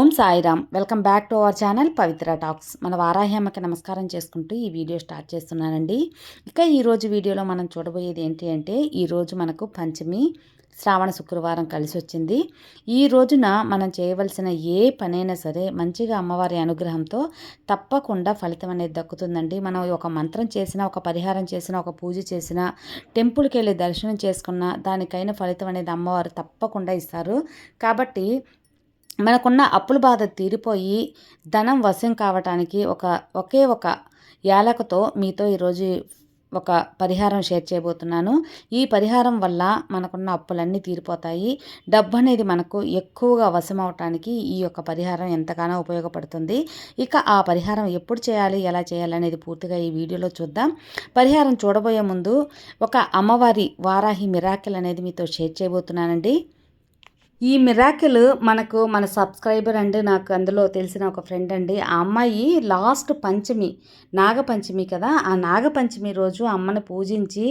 Om Sairam. Welcome back to our channel Pavitra talks. మన వారాహ్యమ్మకి నమస్కారం చేసుకుంటూ ఈ వీడియో స్టార్ట్ చేస్తున్నానండి. ఇక ఈరోజు వీడియోలో మనం చూడబోయేది ఏంటి అంటే ఈరోజు మనకు పంచమి శ్రావణ శుక్రవారం కలిసి వచ్చింది. ఈ రోజున మనం చేయవలసిన ఏ పనైనా సరే మంచిగా అమ్మవారి అనుగ్రహంతో తప్పకుండా ఫలితం అనేది దక్కుతుందండి. మనం ఒక మంత్రం చేసిన ఒక పరిహారం చేసిన ఒక పూజ చేసిన టెంపుల్కి వెళ్ళి దర్శనం చేసుకున్న దానికైన ఫలితం అనేది అమ్మవారు తప్పకుండా ఇస్తారు. కాబట్టి మనకున్న అప్పుల బాధ తీరిపోయి ధనం వశం కావటానికి ఒక ఒకే ఒక యాలకతో మీతో ఈరోజు ఒక పరిహారం షేర్ చేయబోతున్నాను. ఈ పరిహారం వల్ల మనకున్న అప్పులన్నీ తీరిపోతాయి. డబ్బు అనేది మనకు ఎక్కువగా వశం అవటానికి ఈ యొక్క పరిహారం ఎంతగానో ఉపయోగపడుతుంది. ఇక ఆ పరిహారం ఎప్పుడు చేయాలి ఎలా చేయాలి అనేది పూర్తిగా ఈ వీడియోలో చూద్దాం. పరిహారం చూడబోయే ముందు ఒక అమ్మవారి వారాహి మిరాకిల్ అనేది మీతో షేర్ చేయబోతున్నానండి. ఈ మిరాకిల్ మనకు మన సబ్స్క్రైబర్ అండి నాకు అందులో తెలిసిన ఒక ఫ్రెండ్ అండి. ఆ అమ్మాయి లాస్ట్ పంచమి నాగపంచమి కదా? ఆ నాగపంచమి రోజు అమ్మని పూజించి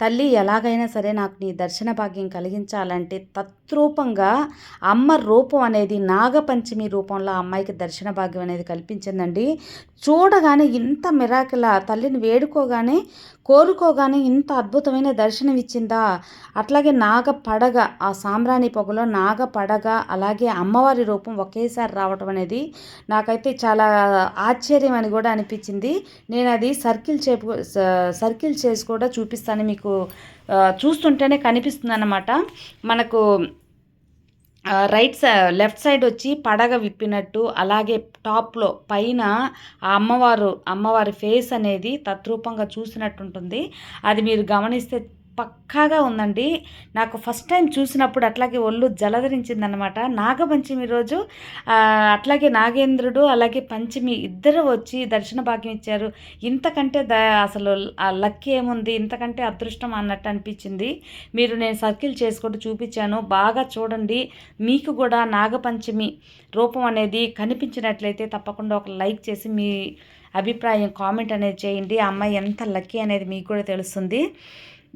తల్లి ఎలాగైనా సరే నాకు నీ దర్శన భాగ్యం కలిగించాలంటే తత్రూపంగా అమ్మ రూపం అనేది నాగపంచమి రూపంలో అమ్మాయికి దర్శన భాగ్యం అనేది కల్పించిందండి. చూడగానే ఇంత మిరాకిల తల్లిని వేడుకోగానే కోరుకోగానే ఇంత అద్భుతమైన దర్శనం ఇచ్చిందా అట్లాగే నాగ పడగ ఆ సాంబ్రాణి పొగలో నాగ పడగ అలాగే అమ్మవారి రూపం ఒకేసారి రావటం అనేది నాకైతే చాలా ఆశ్చర్యం అని కూడా అనిపించింది. నేను అది సర్కిల్ చేపు సర్కిల్ చేసి కూడా చూపిస్తాను. మీకు చూస్తుంటేనే కనిపిస్తుంది అన్నమాట మనకు రైట్ సైడ్ లెఫ్ట్ సైడ్ వచ్చి పడగ విప్పినట్టు అలాగే టాప్లో పైన ఆ అమ్మవారు అమ్మవారి ఫేస్ అనేది తత్రూపంగా చూసినట్టు ఉంటుంది అది మీరు గమనిస్తే పక్కాగా ఉందండి. నాకు ఫస్ట్ టైం చూసినప్పుడు అట్లాగే ఒళ్ళు జలధరించిందనమాట నాగపంచమి రోజు అట్లాగే నాగేంద్రుడు అలాగే పంచమి ఇద్దరు వచ్చి దర్శన భాగ్యం ఇచ్చారు. ఇంతకంటే ద అసలు లక్కీ ఏముంది? ఇంతకంటే అదృష్టం అన్నట్టు అనిపించింది. మీరు నేను సర్కిల్ చేసుకుంటూ చూపించాను. బాగా చూడండి. మీకు కూడా నాగపంచమి రూపం అనేది కనిపించినట్లయితే తప్పకుండా ఒక లైక్ చేసి మీ అభిప్రాయం కామెంట్ అనేది చేయండి. ఆ అమ్మాయి ఎంత లక్కీ అనేది మీకు కూడా తెలుస్తుంది.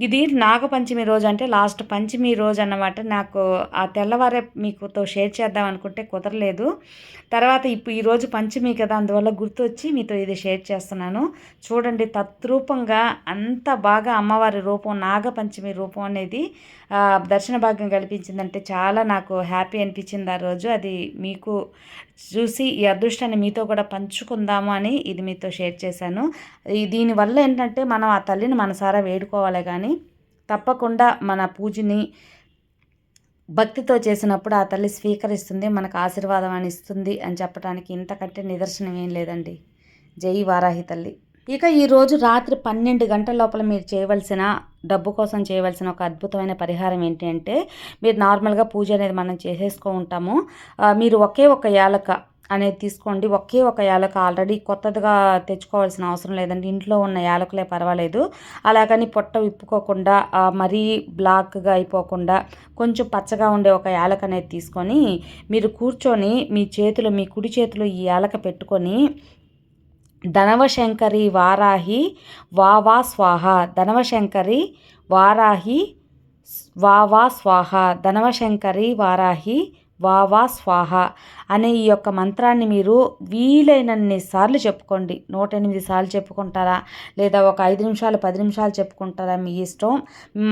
ఇది నాగపంచమి రోజు అంటే లాస్ట్ పంచమి రోజు అన్నమాట. నాకు ఆ తెల్లవారే మీకుతో షేర్ చేద్దాం అనుకుంటే కుదరలేదు. తర్వాత ఇప్పుడు ఈరోజు పంచమి కదా అందువల్ల గుర్తొచ్చి మీతో ఇది షేర్ చేస్తున్నాను. చూడండి తత్రూపంగా అంత బాగా అమ్మవారి రూపం నాగపంచమి రూపం అనేది దర్శన భాగ్యం కల్పించిందంటే చాలా నాకు హ్యాపీ అనిపించింది ఆ రోజు. అది మీకు చూసి ఈ అదృష్టాన్ని మీతో కూడా పంచుకుందాము అని ఇది మీతో షేర్ చేశాను. దీనివల్ల ఏంటంటే మనం ఆ తల్లిని మనసారా వేడుకోవాలి కానీ తప్పకుండా మన పూజని భక్తితో చేసినప్పుడు ఆ తల్లి స్వీకరిస్తుంది మనకు ఆశీర్వాదం అని ఇస్తుంది అని చెప్పడానికి ఇంతకంటే నిదర్శనం ఏం లేదండి. జై వారాహి తల్లి. ఇక ఈరోజు రాత్రి పన్నెండు గంటల లోపల మీరు చేయవలసిన డబ్బు కోసం చేయవలసిన ఒక అద్భుతమైన పరిహారం ఏంటంటే మీరు నార్మల్గా పూజ అనేది మనం చేసేసుకో ఉంటాము. మీరు ఒకే ఒక యాలక అనేది తీసుకోండి. ఒకే ఒక యాలక ఆల్రెడీ కొత్తదిగా తెచ్చుకోవాల్సిన అవసరం లేదండి. ఇంట్లో ఉన్న యాలకులే పర్వాలేదు. అలాగని పొట్ట విప్పుకోకుండా మరీ బ్లాక్గా అయిపోకుండా కొంచెం పచ్చగా ఉండే ఒక యాలక అనేది తీసుకొని మీరు కూర్చొని మీ చేతులు మీ కుడి చేతులు ఈ యాలక పెట్టుకొని ధనవశంకరి వారాహి వావా స్వాహ. ధనవశంకరి వారాహి వావా స్వాహ. ధనవశంకరి వారాహి వావా స్వాహ అనే ఈ యొక్క మంత్రాన్ని మీరు వీలైనన్ని సార్లు చెప్పుకోండి. నూట ఎనిమిది సార్లు చెప్పుకుంటారా? లేదా ఒక ఐదు నిమిషాలు పది నిమిషాలు చెప్పుకుంటారా? మీ ఇష్టం.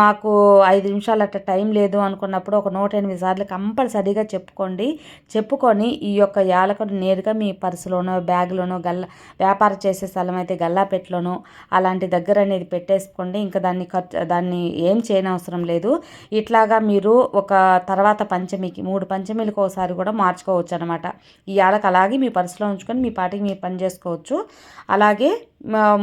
మాకు ఐదు నిమిషాలు అట్ట టైం లేదు అనుకున్నప్పుడు ఒక నూట ఎనిమిది సార్లు కంపల్సరీగా చెప్పుకోండి. చెప్పుకొని ఈ యొక్క యాలకును నేరుగా మీ పర్సులోనో బ్యాగ్లోనో గల్ల వ్యాపారం చేసే స్థలం అయితే గల్లాపెట్లోనో అలాంటి దగ్గర అనేది పెట్టేసుకోండి. ఇంకా దాన్ని ఖర్చు దాన్ని ఏం చేయనవసరం లేదు. ఇట్లాగా మీరు ఒక తర్వాత పంచమికి మూడు పంచమి పంచమిలకు ఒకసారి కూడా మార్చుకోవచ్చు అనమాట ఈ యాలకు అలాగే మీ పర్సులో ఉంచుకొని మీ పాటికి మీరు పని చేసుకోవచ్చు. అలాగే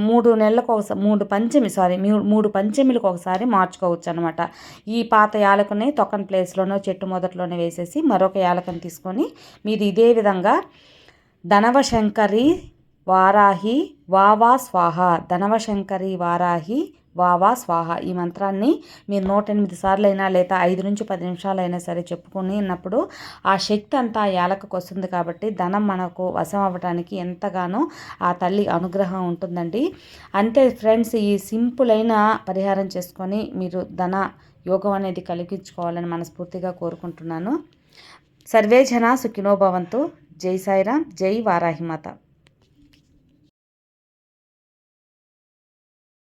మూడు నెలలకు ఒకసారి మూడు పంచమి సారీ మూడు పంచమిలకు ఒకసారి మార్చుకోవచ్చు అనమాట ఈ పాత యాలకుని తొక్కని ప్లేస్లోనో చెట్టు మొదట్లోనే వేసేసి మరొక యాలకని తీసుకొని మీరు ఇదే విధంగా ధనవశంకరి వారాహి వావా స్వాహ ధనవశంకరి వారాహి వావా స్వాహ ఈ మంత్రాన్ని మీరు నూట ఎనిమిది సార్లు అయినా లేదా ఐదు నుంచి పది నిమిషాలైనా సరే చెప్పుకుని ఉన్నప్పుడు ఆ శక్తి అంతా ఏలకకు వస్తుంది కాబట్టి ధనం మనకు వశం అవ్వడానికి ఎంతగానో ఆ తల్లి అనుగ్రహం ఉంటుందండి. అంతే ఫ్రెండ్స్ ఈ సింపుల్ అయిన పరిహారం చేసుకొని మీరు ధన యోగం అనేది కలిగించుకోవాలని మనస్ఫూర్తిగా కోరుకుంటున్నాను. సర్వే జన సుఖినోభవంతు జై సాయిరామ్. జై వారాహిమాత.